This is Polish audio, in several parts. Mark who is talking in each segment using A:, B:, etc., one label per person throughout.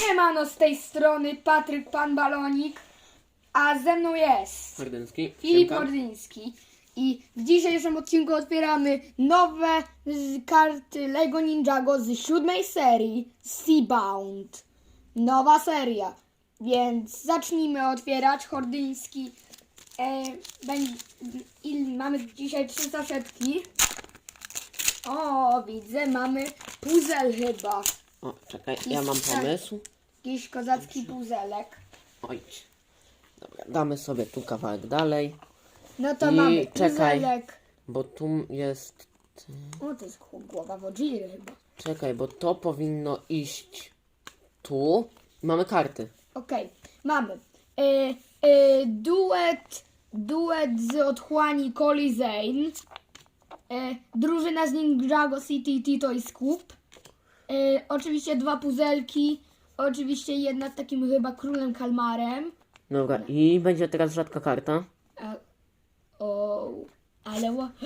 A: Siemano z tej strony Patryk Pan Balonik, a ze mną jest
B: Mordyński.
A: Filip
B: Siemka.
A: Mordyński. I w dzisiejszym odcinku otwieramy nowe z karty Lego Ninjago z siódmej serii Seabound. Nowa seria. Więc zacznijmy otwierać. Hordyński. E, będzie, mamy dzisiaj trzy saszetki. O, widzę, mamy puzzle chyba.
B: O, czekaj, ja mam pomysł.
A: Jakiś kozacki puzelek.
B: Oj. Dobra, damy sobie tu kawałek dalej,
A: No to
B: I
A: mamy
B: czekaj.
A: puzelek.
B: bo tu jest...
A: O, to jest głowa Wodziry chyba.
B: Czekaj, bo to powinno iść tu. Mamy karty.
A: Okej, mamy. E, e, duet, duet z otchłani Coli Zane. E, drużyna z Ninjago City Tito i Scoop. E, oczywiście dwa puzelki. Oczywiście jedna z takim chyba królem kalmarem.
B: Dobra, i będzie teraz rzadka karta.
A: A, o, ale ła...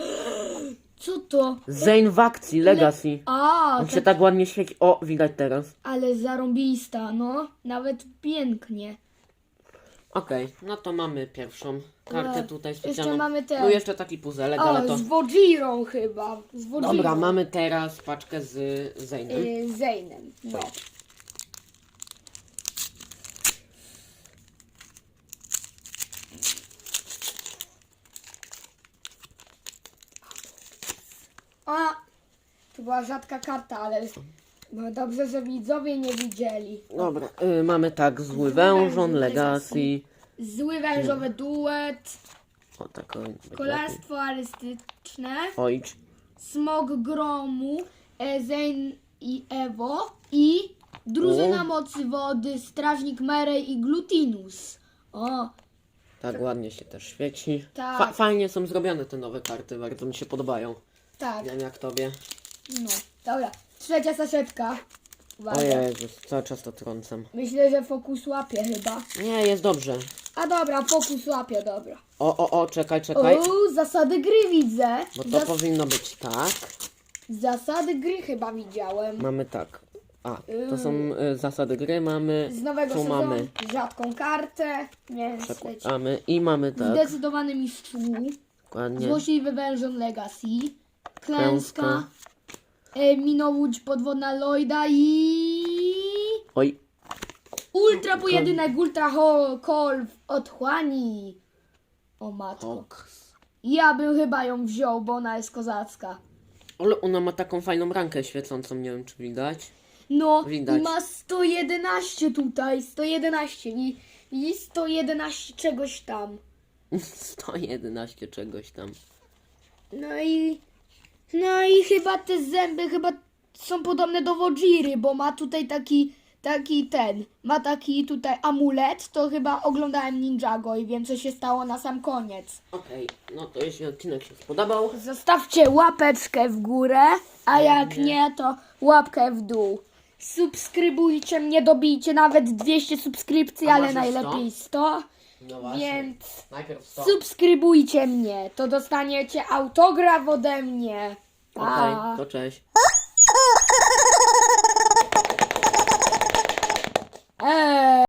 A: Co to?
B: Zane w akcji, Legacy.
A: A,
B: On się tak ładnie świeci. O, widać teraz.
A: Ale zarąbista, no. Nawet pięknie.
B: Okej, no to mamy pierwszą kartę
A: No,
B: tutaj specjalną.
A: mamy te-
B: Tu jeszcze taki puzelek, ale
A: O,
B: to...
A: z Wodzirą chyba. Z Wodzirą.
B: Dobra, mamy teraz paczkę z Zane'em.
A: Y, Zejnem. No. A, to była rzadka karta, ale no dobrze, że widzowie nie widzieli.
B: Dobra, y, mamy tak, zły wężon, Legacy.
A: Zły wężowy duet,
B: O, tak, o,
A: kolarstwo arystyczne,
B: Ojcz.
A: smog gromu, e, Zane i Ewo i drużyna
B: O.
A: mocy wody, strażnik Merej i Glutinus. O,
B: Tak ładnie się też świeci.
A: Tak.
B: Fa- fajnie są zrobione te nowe karty, bardzo mi się podobają.
A: tak,
B: Nie wiem jak tobie.
A: no, dobra. Trzecia saszetka.
B: O
A: Uwaga.
B: Jezus, cały czas to trącam.
A: Myślę, że fokus łapie chyba.
B: Nie, jest dobrze.
A: A dobra, fokus łapie, dobra.
B: O, o, o, czekaj, czekaj.
A: O, zasady gry widzę.
B: Bo to
A: Zas-
B: powinno być tak.
A: zasady gry chyba widziałem.
B: Mamy tak. A, to są y, zasady gry, mamy.
A: Z nowego
B: tu
A: sezonu
B: mamy.
A: rzadką kartę, leci.
B: Przekładamy i mamy tak.
A: Zdecydowany mistrzu,
B: Dokładnie.
A: złośliwy wężon Legacy, klęska,
B: Klęska.
A: E, minowódź podwodna Lloyda i
B: Oj,
A: ultra pojedynek ultra call w otchłani. O matko. Ja bym chyba ją wziął, bo ona jest kozacka.
B: Ale ona ma taką fajną rankę świecącą, nie wiem czy widać.
A: No,
B: Widać.
A: i ma 111 tutaj, 111 i, i 111 czegoś tam.
B: 111 czegoś tam.
A: No i, no i chyba te zęby chyba są podobne do Wojiry, bo ma tutaj taki, taki ten, ma taki tutaj amulet, to chyba oglądałem Ninjago i wiem co się stało na sam koniec.
B: Okej, no to jeśli odcinek się spodobał,
A: Zostawcie łapeczkę w górę, a jak nie, to łapkę w dół. Subskrybujcie mnie, dobijcie nawet 200 subskrypcji,
B: A
A: ale
B: masz już
A: najlepiej 100,
B: no właśnie.
A: więc
B: Najpierw 100.
A: subskrybujcie mnie, to dostaniecie autograf ode mnie.
B: Okej,
A: okay,
B: to cześć. Eee!